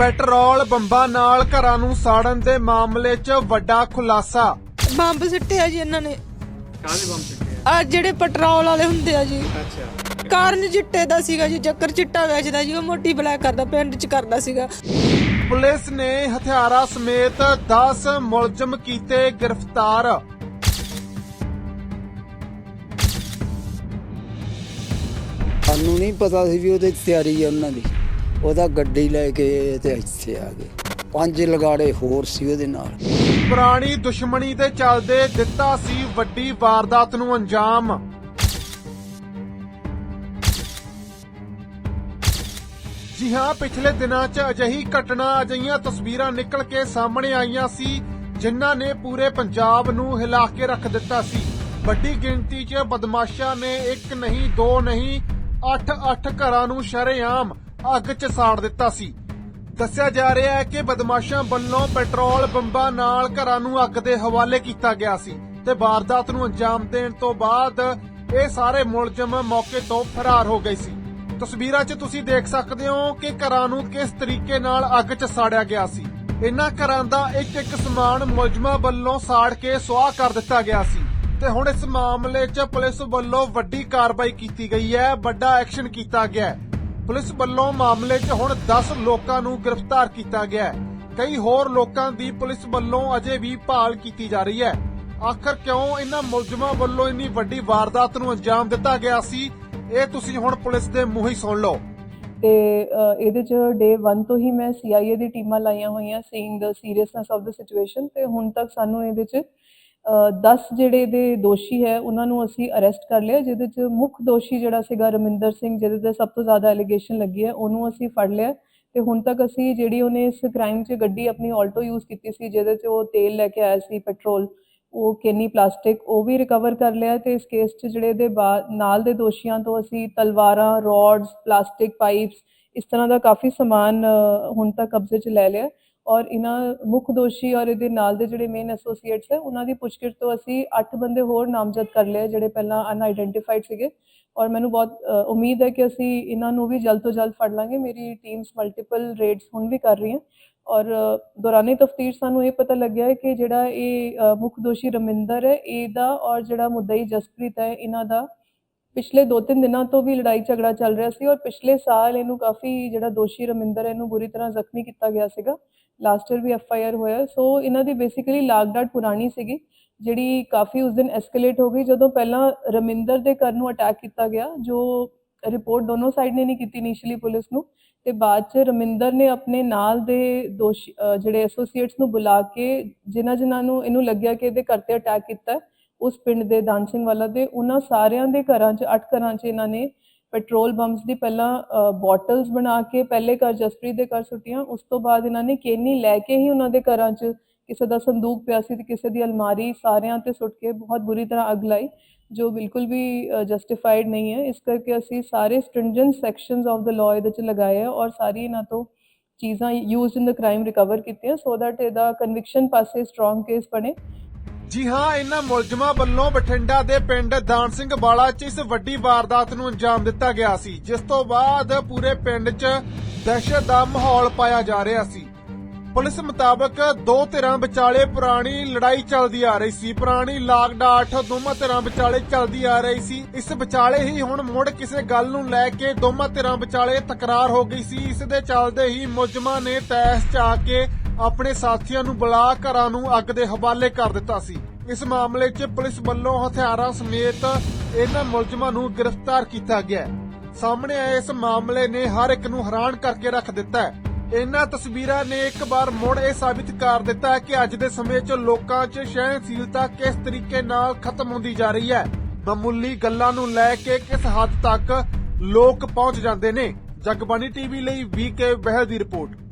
Petrol ਬੰਬਾਂ ਨਾਲ ਘਰਾਂ ਨੂੰ ਸਾੜਨ ਦੇ ਮਾਮਲੇ 'ਚ ਵੱਡਾ ਖੁਲਾਸਾ। ਬੰਬ ਸਿੱਟਿਆ ਜੀ ਇਹਨਾਂ ਨੇ। ਕਾਹਦੇ ਬੰਬ ਚੱਕੇ ਆ? ਜਿਹੜੇ ਪੈਟਰੋਲ ਵਾਲੇ ਹੁੰਦੇ ਆ ਜੀ। ਅੱਛਾ। ਕਾਰਨ ਚਿੱਟੇ ਦਾ ਸੀਗਾ ਜੀ ਚੱਕਰ ਚਿੱਟਾ ਵੇਚਦਾ ਜੀ ਉਹ ਮੋਟੀ ਬਲੈਕ ਕਰਦਾ ਪਿੰਡ 'ਚ ਕਰਦਾ ਸੀਗਾ। ਪੁਲਿਸ ਨੇ ਹਥਿਆਰਾਂ ਸਮੇਤ 10 ਮੁਲਜ਼ਮ ਕੀਤੇ ਗ੍ਰਿਫਤਾਰ। ਸਾਨੂੰ ਨਹੀਂ ਪਤਾ ਸੀ ਵੀ ਉਹਦੇ ਤਿਆਰੀ ਹੈ ਉਹਨਾਂ ਦੀ। ਉਹਦਾ ਗੱਡੀ ਲੈ ਕੇ ਤੇ ਇੱਥੇ ਆ ਗਏ। ਪੰਜ ਲਗਾੜੇ ਹੋਰ ਸੀ ਉਹਦੇ ਨਾਲ। ਪੁਰਾਣੀ ਦੁਸ਼ਮਣੀ ਦੇ ਚੱਲਦੇ ਦਿੱਤਾ ਸੀ ਵੱਡੀ ਵਾਰਦਾਤ ਨੂੰ ਅੰਜਾਮ। ਜੀ ਹਾਂ, ਪਿਛਲੇ ਦਿਨਾਂ 'ਚ ਅਜਿਹੀ ਘਟਨਾ, ਅਜਿਹੀਆਂ ਤਸਵੀਰਾਂ ਨਿਕਲ ਕੇ ਸਾਹਮਣੇ ਆਈਆਂ ਸੀ, ਜਿਨ੍ਹਾਂ ਨੇ ਪੂਰੇ ਪੰਜਾਬ ਨੂੰ ਹਿਲਾ ਕੇ ਰੱਖ ਦਿੱਤਾ ਸੀ। ਵੱਡੀ ਗਿਣਤੀ 'ਚ ਬਦਮਾਸ਼ਾਂ ਨੇ ਇੱਕ ਨਹੀਂ, ਦੋ ਨਹੀਂ 8-8 ਘਰਾਂ ਨੂੰ ਸ਼ਰੇਆਮ ਅੱਗ 'ਚ ਸਾੜ ਦਿੱਤਾ ਸੀ। ਦੱਸਿਆ ਜਾ ਰਿਹਾ ਹੈ ਕਿ ਬਦਮਾਸ਼ਾਂ ਵੱਲੋਂ ਪੈਟਰੋਲ ਬੰਬਾਂ ਨਾਲ ਘਰਾਂ ਨੂੰ ਅੱਗ ਦੇ ਹਵਾਲੇ ਕੀਤਾ ਗਿਆ ਸੀ ਤੇ ਵਾਰਦਾਤ ਨੂੰ ਅੰਜਾਮ ਦੇਣ ਤੋਂ ਬਾਅਦ ਇਹ ਸਾਰੇ ਮੁਲਜ਼ਮ ਮੌਕੇ ਤੋਂ ਫਰਾਰ ਹੋ ਗਏ ਸੀ। ਤਸਵੀਰਾਂ 'ਚ ਤੁਸੀਂ ਦੇਖ ਸਕਦੇ ਹੋ ਕਿ ਘਰਾਂ ਨੂੰ ਕਿਸ ਤਰੀਕੇ ਨਾਲ ਅੱਗ 'ਚ ਸਾੜਿਆ ਗਿਆ ਸੀ। ਇਹਨਾਂ ਘਰਾਂ ਦਾ ਇੱਕ ਇੱਕ ਸਮਾਨ ਮੁਲਜ਼ਮਾਂ ਵੱਲੋਂ ਸਾੜ ਕੇ ਸੁਆਹ ਕਰ ਦਿੱਤਾ ਗਿਆ ਸੀ ਤੇ ਹੁਣ ਇਸ ਮਾਮਲੇ 'ਚ ਪੁਲਿਸ ਵੱਲੋਂ ਵੱਡੀ ਕਾਰਵਾਈ ਕੀਤੀ ਗਈ ਹੈ, ਵੱਡਾ ਐਕਸ਼ਨ ਕੀਤਾ ਗਿਆ ਹੈ। ਪੁਲਿਸ ਵੱਲੋਂ ਮਾਮਲੇ 'ਚ ਹੁਣ 10 ਲੋਕਾਂ ਨੂੰ ਗ੍ਰਿਫਤਾਰ ਕੀਤਾ ਗਿਆ ਹੈ। ਕਈ ਹੋਰ ਲੋਕਾਂ ਦੀ ਪੁਲਿਸ ਵੱਲੋਂ ਅਜੇ ਵੀ ਭਾਲ ਕੀਤੀ ਜਾ ਰਹੀ ਹੈ। ਆਖਰ ਕਿਉਂ ਇਹਨਾਂ ਮੁਲਜ਼ਮਾਂ ਵੱਲੋਂ ਇੰਨੀ ਵੱਡੀ ਵਾਰਦਾਤ ਨੂੰ ਅੰਜਾਮ ਦਿੱਤਾ ਗਿਆ ਸੀ? ਇਹ ਤੁਸੀਂ ਹੁਣ ਪੁਲਿਸ ਦੇ ਮੂੰਹ ਹੀ ਸੁਣ ਲਓ। ਤੇ ਇਹਦੇ ਚ ਡੇ 1 ਤੋਂ ਹੀ ਮੈਂ CIA ਦੀ ਟੀਮਾਂ ਲਾਈਆਂ ਹੋਈਆਂ seeing the seriousness of the situation ਤੇ ਹੁਣ ਤੱਕ ਸਾਨੂੰ ਇਹਦੇ ਚ 10 ਜਿਹੜੇ ਦੇ ਦੋਸ਼ੀ ਹੈ, ਉਹਨਾਂ ਨੂੰ ਅਸੀਂ ਅਰੈਸਟ ਕਰ ਲਿਆ, ਜਿਹਦੇ ਚ ਮੁੱਖ ਦੋਸ਼ੀ ਜਿਹੜਾ ਸੀਗਾ ਰਮਿੰਦਰ ਸਿੰਘ, ਜਿਹਦੇ ਤੇ ਸਭ ਤੋਂ ਜ਼ਿਆਦਾ ਐਲੀਗੇਸ਼ਨ ਲੱਗੀ ਹੈ, ਉਹਨੂੰ ਅਸੀਂ ਫੜ ਲਿਆ। ਤੇ ਹੁਣ ਤੱਕ ਅਸੀਂ ਜਿਹੜੀ ਉਹਨੇ ਇਸ ਕ੍ਰਾਈਮ 'ਚ ਗੱਡੀ ਆਪਣੀ ਆਲਟੋ ਯੂਜ਼ ਕੀਤੀ ਸੀ, ਜਿਹਦੇ 'ਚ ਉਹ ਤੇਲ ਲੈ ਕੇ ਆਇਆ ਸੀ ਪੈਟਰੋਲ ਉਹ ਕੇਨੀ ਪਲਾਸਟਿਕ ਉਹ ਵੀ ਰਿਕਵਰ ਕਰ ਲਿਆ ਤੇ ਇਸ ਕੇਸ 'ਚ ਜਿਹੜੇ ਦੇ ਬਾ- ਨਾਲ ਦੇ ਦੋਸ਼ੀਆਂ ਤੋਂ ਅਸੀਂ ਤਲਵਾਰਾਂ ਰੋਡਸ ਪਲਾਸਟਿਕ ਪਾਈਪਸ ਇਸ ਤਰ੍ਹਾਂ ਦਾ ਕਾਫੀ ਸਮਾਨ ਹੁਣ ਤੱਕ ਕਬਜ਼ੇ 'ਚ ਲੈ ਲਿਆ। ਔਰ ਇਹਨਾਂ ਮੁੱਖ ਦੋਸ਼ੀ ਔਰ ਇਹਦੇ ਨਾਲ ਦੇ ਜਿਹੜੇ ਮੇਨ ਐਸੋਸੀਏਟਸ ਹੈ ਉਹਨਾਂ ਦੀ ਪੁੱਛਗਿੱਛ ਤੋਂ ਅਸੀਂ 8 ਬੰਦੇ ਹੋਰ ਨਾਮਜ਼ਦ ਕਰ ਲਏ ਜਿਹੜੇ ਪਹਿਲਾਂ ਅਨਆਇਡੈਂਟੀਫਾਈਡ ਸੀਗੇ। ਔਰ ਮੈਨੂੰ ਬਹੁਤ ਉਮੀਦ ਹੈ ਕਿ ਅਸੀਂ ਇਹਨਾਂ ਨੂੰ ਵੀ ਜਲਦ ਤੋਂ ਜਲਦ ਫੜ ਲਾਂਗੇ। ਮੇਰੀ ਟੀਮਸ ਮਲਟੀਪਲ ਰੇਡਸ ਹੁਣ ਵੀ ਕਰ ਰਹੀਆਂ। ਔਰ ਅ, ਦੌਰਾਨੇ ਤਫਤੀਸ਼ ਸਾਨੂੰ ਇਹ ਪਤਾ ਲੱਗਿਆ ਹੈ ਕਿ ਜਿਹੜਾ ਇਹ ਮੁੱਖ ਦੋਸ਼ੀ ਰਮਿੰਦਰ ਹੈ ਇਹਦਾ ਔਰ ਜਿਹੜਾ ਮੁੱਦਈ ਜਸਪ੍ਰੀਤ ਹੈ ਇਹਨਾਂ ਦਾ ਪਿਛਲੇ 2-3 ਦਿਨਾਂ ਤੋਂ ਵੀ ਲੜਾਈ ਝਗੜਾ ਚੱਲ ਰਿਹਾ ਸੀ ਔਰ ਪਿਛਲੇ ਸਾਲ ਇਹਨੂੰ ਕਾਫੀ ਜਿਹੜਾ ਦੋਸ਼ੀ ਰਮਿੰਦਰ ਇਹਨੂੰ ਬੁਰੀ ਤਰ੍ਹਾਂ ਜ਼ਖਮੀ ਕੀਤਾ ਗਿਆ ਸੀਗਾ। ਲਾਸਟ ਈਅਰ ਵੀ ਐਫ ਆਈ ਆਰ ਹੋਇਆ। ਸੋ ਇਹਨਾਂ ਦੀ ਬੇਸਿਕਲੀ ਲਾਗਡਾਟ ਪੁਰਾਣੀ ਸੀਗੀ, ਜਿਹੜੀ ਕਾਫੀ ਉਸ ਦਿਨ ਐਸਕੇਲੇਟ ਹੋ ਗਈ ਜਦੋਂ ਪਹਿਲਾਂ ਰਮਿੰਦਰ ਦੇ ਘਰ ਨੂੰ ਅਟੈਕ ਕੀਤਾ ਗਿਆ, ਜੋ ਰਿਪੋਰਟ ਦੋਨੋਂ ਸਾਈਡ ਨੇ ਨਹੀਂ ਕੀਤੀ ਇਨੀਸ਼ੀਅਲੀ ਪੁਲਿਸ ਨੂੰ। ਤੇ ਬਾਅਦ ਚ ਰਮਿੰਦਰ ਨੇ ਆਪਣੇ ਨਾਲ ਦੇ ਦੋਸ਼ੀ ਜਿਹੜੇ ਐਸੋਸੀਏਟਸ ਨੂੰ ਬੁਲਾ ਕੇ ਜਿਨ੍ਹਾਂ ਜਿਨ੍ਹਾਂ ਨੂੰ ਇਹਨੂੰ ਲੱਗਿਆ ਕਿ ਇਹਦੇ ਘਰ ਤੇ ਅਟੈਕ ਕੀਤਾ ਉਸ ਪਿੰਡ ਦੇ ਦਾਨ ਸਿੰਘ ਵਾਲਾ ਦੇ ਉਹਨਾਂ ਸਾਰਿਆਂ ਦੇ ਘਰਾਂ 'ਚ, ਅੱਠ ਘਰਾਂ 'ਚ ਇਹਨਾਂ ਨੇ ਪੈਟਰੋਲ ਬੰਬਸ ਦੀ ਪਹਿਲਾਂ ਬੋਟਲਸ ਬਣਾ ਕੇ ਪਹਿਲੇ ਘਰ ਜਸਪ੍ਰੀਤ ਦੇ ਘਰ ਸੁੱਟੀਆਂ, ਉਸ ਤੋਂ ਬਾਅਦ ਇਹਨਾਂ ਨੇ ਕੇਨੀ ਲੈ ਕੇ ਹੀ ਉਹਨਾਂ ਦੇ ਘਰਾਂ 'ਚ ਕਿਸੇ ਦਾ ਸੰਦੂਕ ਪਿਆ ਸੀ ਤੇ ਕਿਸੇ ਦੀ ਅਲਮਾਰੀ ਸਾਰਿਆਂ ਤੇ ਸੁੱਟ ਕੇ ਬਹੁਤ ਬੁਰੀ ਤਰ੍ਹਾਂ ਅੱਗ ਲਾਈ, ਜੋ ਬਿਲਕੁਲ ਵੀ ਜਸਟੀਫਾਈਡ ਨਹੀਂ ਹੈ। ਇਸ ਕਰਕੇ ਅਸੀਂ ਸਾਰੇ stringent sections of the law ਇਹਦੇ 'ਚ ਲਗਾਏ ਆ ਔਰ ਸਾਰੀ ਇਹਨਾਂ ਤੋਂ ਚੀਜ਼ਾਂ used in the crime recover ਕੀਤੀਆਂ ਸੋ ਦੈਟ ਇਹਦਾ ਕਨਵਿਕਸ਼ਨ ਪਾਸੇ ਸਟਰੋਂਗ ਕੇਸ ਬਣੇ। ਜੀ ਹਾਂ, ਇਹਨਾਂ ਮੁਲਜ਼ਮਾਂ ਵੱਲੋਂ ਬਠਿੰਡਾ ਦੇ ਪਿੰਡ ਦਾਨ ਸਿੰਘ ਵਾਲਾ 'ਚ ਇਸ ਵੱਡੀ ਵਾਰਦਾਤ ਨੂੰ ਅੰਜਾਮ ਦਿੱਤਾ ਗਿਆ ਸੀ, ਜਿਸ ਤੋਂ ਬਾਅਦ ਪੂਰੇ ਪਿੰਡ 'ਚ ਦਹਿਸ਼ਤ ਦਾ ਮਾਹੌਲ ਪਾਇਆ ਜਾ ਰਿਹਾ ਸੀ। ਪੁਲਿਸ ਮੁਤਾਬਕ ਦੋ ਧਿਰਾਂ ਵਿਚਾਲੇ ਪੁਰਾਣੀ ਲੜਾਈ ਚੱਲਦੀ ਆ ਰਹੀ ਸੀ, ਪੁਰਾਣੀ ਲਾਗ ਡਾਟ ਦੋਵਾਂ ਧਿਰਾਂ ਵਿਚਾਲੇ ਚੱਲਦੀ ਆ ਰਹੀ ਸੀ। ਇਸ ਵਿਚਾਲੇ ਹੀ ਹੁਣ ਮੁੜ ਕਿਸੇ ਗੱਲ ਨੂੰ ਲੈ ਕੇ ਦੋਵਾਂ ਧਿਰਾਂ ਵਿਚਾਲੇ ਤਕਰਾਰ ਹੋ ਗਈ ਸੀ। ਇਸ ਦੇ ਚੱਲਦੇ ਹੀ ਮੁਲਜ਼ਮਾਂ ਨੇ ਤੈਸ ਚ ਆ ਕੇ ਆਪਣੇ ਸਾਥੀਆਂ ਨੂੰ ਬੁਲਾ ਘਰਾਂ ਨੂੰ ਅੱਗ ਦੇ ਹਵਾਲੇ ਕਰ ਦਿੱਤਾ ਸੀ। ਇਸ ਮਾਮਲੇ 'ਚ ਪੁਲਿਸ ਵੱਲੋਂ ਹਥਿਆਰਾਂ ਸਮੇਤ ਇਹਨਾਂ ਮੁਲਜ਼ਮਾਂ ਨੂੰ ਗ੍ਰਿਫਤਾਰ ਕੀਤਾ ਗਿਆ ਸਾਹਮਣੇ ਆਏ ਇਸ ਮਾਮਲੇ ਨੇ ਹਰ ਇੱਕ ਨੂੰ ਹੈਰਾਨ ਕਰਕੇ ਰੱਖ ਦਿੱਤਾ ਹੈ। ਇਹਨਾਂ ਤਸਵੀਰਾਂ ਨੇ ਇੱਕ ਵਾਰ ਮੁੜ ਇਹ ਸਾਬਿਤ ਕਰ ਦਿੱਤਾ ਹੈ ਕਿ ਅੱਜ ਦੇ ਸਮੇਂ 'ਚ ਲੋਕਾਂ 'ਚ ਸਹਿਣਸ਼ੀਲਤਾ ਕਿਸ ਤਰੀਕੇ ਨਾਲ ਖਤਮ ਹੁੰਦੀ ਜਾ ਰਹੀ ਹੈ। ਮਾਮੂਲੀ ਗੱਲਾਂ ਨੂੰ ਲੈ ਕੇ ਕਿਸ ਹੱਦ ਤੱਕ ਲੋਕ ਪਹੁੰਚ ਜਾਂਦੇ ਨੇ? ਜਗਬਾਣੀ ਟੀਵੀ ਲਈ ਵੀਕੇ ਬਹਿਲ ਦੀ ਰਿਪੋਰਟ।